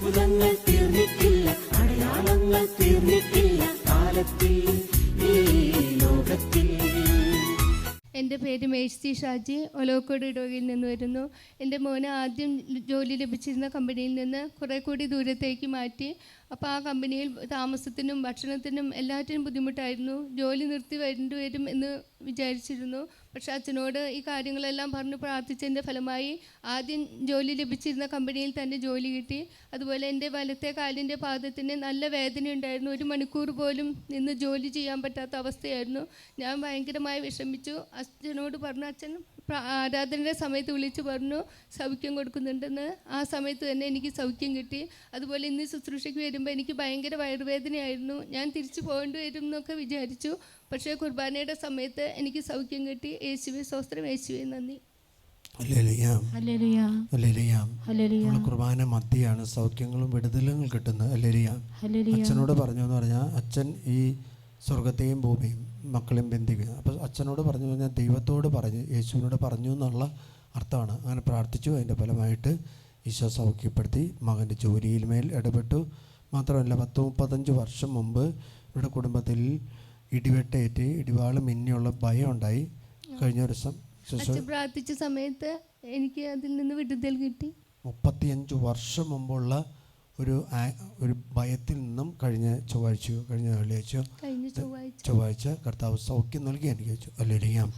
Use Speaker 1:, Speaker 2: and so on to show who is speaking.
Speaker 1: അത്ഭുതങ്ങൾ തീർന്നിട്ടില്ല അടയാളങ്ങൾ തീർന്നിട്ടില്ല കാലത്തിൽ
Speaker 2: എന്റെ പേര് മേഴ്സി ഷാജി ഒലോക്കോട് ഇടവകയിൽ നിന്ന് വരുന്നു. എന്റെ മോന് ആദ്യം ജോലി ലഭിച്ചിരുന്ന കമ്പനിയിൽ നിന്ന് കുറേ കൂടി ദൂരത്തേക്ക് മാറ്റി. അപ്പോൾ ആ കമ്പനിയിൽ താമസത്തിനും ഭക്ഷണത്തിനും എല്ലാറ്റിനും ബുദ്ധിമുട്ടായിരുന്നു. ജോലി നിർത്തി വരേണ്ടി വരും എന്ന് വിചാരിച്ചിരുന്നു. പക്ഷേ അച്ഛനോട് ഈ കാര്യങ്ങളെല്ലാം പറഞ്ഞ് പ്രാർത്ഥിച്ചതിന്റെ ഫലമായി ആദ്യം ജോലി ലഭിച്ചിരുന്ന കമ്പനിയിൽ തന്നെ ജോലി കിട്ടി. അതുപോലെ എന്റെ വലത്തെ കാലിന്റെ പാദത്തിന് നല്ല വേദന ഉണ്ടായിരുന്നു. ഒരു മണിക്കൂർ പോലും നിന്ന് ജോലി ചെയ്യാൻ പറ്റാത്ത അവസ്ഥയായിരുന്നു. ഞാൻ ഭയങ്കരമായി വിഷമിച്ചു. അച്ഛനോട് പറഞ്ഞു അച്ഛൻ ആരാധനയുടെ സമയത്ത് വിളിച്ചു പറഞ്ഞു സൗഖ്യം കൊടുക്കുന്നുണ്ടെന്ന്. ആ സമയത്ത് തന്നെ എനിക്ക് സൗഖ്യം കിട്ടി. അതുപോലെ ഇന്ന് ശുശ്രൂഷയ്ക്ക് വരുമ്പോൾ എനിക്ക് ഭയങ്കര വയറുവേദനയായിരുന്നു. ഞാൻ തിരിച്ചു പോകേണ്ടി വരും എന്നൊക്കെ വിചാരിച്ചു. പക്ഷേ കുർബാനയുടെ സമയത്ത് എനിക്ക് സൗഖ്യം കിട്ടി. യേശുവെ സ്വസ്ത്രം യേശുവെ നന്ദി.
Speaker 3: കുർബാന മധ്യയാണ് സൗഖ്യങ്ങളും വിടുതലും കിട്ടുന്നത്. Alleluia
Speaker 4: hallelujah.
Speaker 3: അച്ഛനോട് പറഞ്ഞു എന്ന് പറഞ്ഞാൽ അച്ഛൻ ഈ സ്വർഗത്തെയും ഭൂമിയും മക്കളെയും ബന്ധിക്കുക. അപ്പോൾ അച്ഛനോട് പറഞ്ഞു പറഞ്ഞാൽ ദൈവത്തോട് പറഞ്ഞു യേശുവിനോട് പറഞ്ഞു എന്നുള്ള അർത്ഥമാണ്. അങ്ങനെ പ്രാർത്ഥിച്ചു. അതിന്റെ ഫലമായിട്ട് ഈശോ സൗഖ്യപ്പെടുത്തി മകന്റെ ജോലിയിൽ മേൽ ഇടപെട്ടു. മാത്രമല്ല പത്ത് മുപ്പത്തഞ്ച് വർഷം മുമ്പ് ഇവിടെ കുടുംബത്തിൽ ഇടിവെട്ടേറ്റ് ഇടിവാൾ മിന്നിയുള്ള ഭയം ഉണ്ടായി. കഴിഞ്ഞ ദിവസം
Speaker 2: അച്ഛൻ പ്രാർത്ഥിച്ച സമയത്ത് എനിക്ക് അതിൽ നിന്ന് വിടുതൽ കിട്ടി.
Speaker 3: മുപ്പത്തിയഞ്ച് വർഷം മുമ്പുള്ള ഒരു ഒരു ഭയത്തിൽ നിന്നും കഴിഞ്ഞ ചൊവ്വാഴ്ച കഴിഞ്ഞ
Speaker 2: വെള്ളിയാഴ്ച ചൊവ്വാഴ്ച.
Speaker 3: ചൊവ്വാഴ്ച കർത്താവ് സൗഖ്യം നൽകി അനുഗ്രഹിച്ചു അല്ലേലിയാം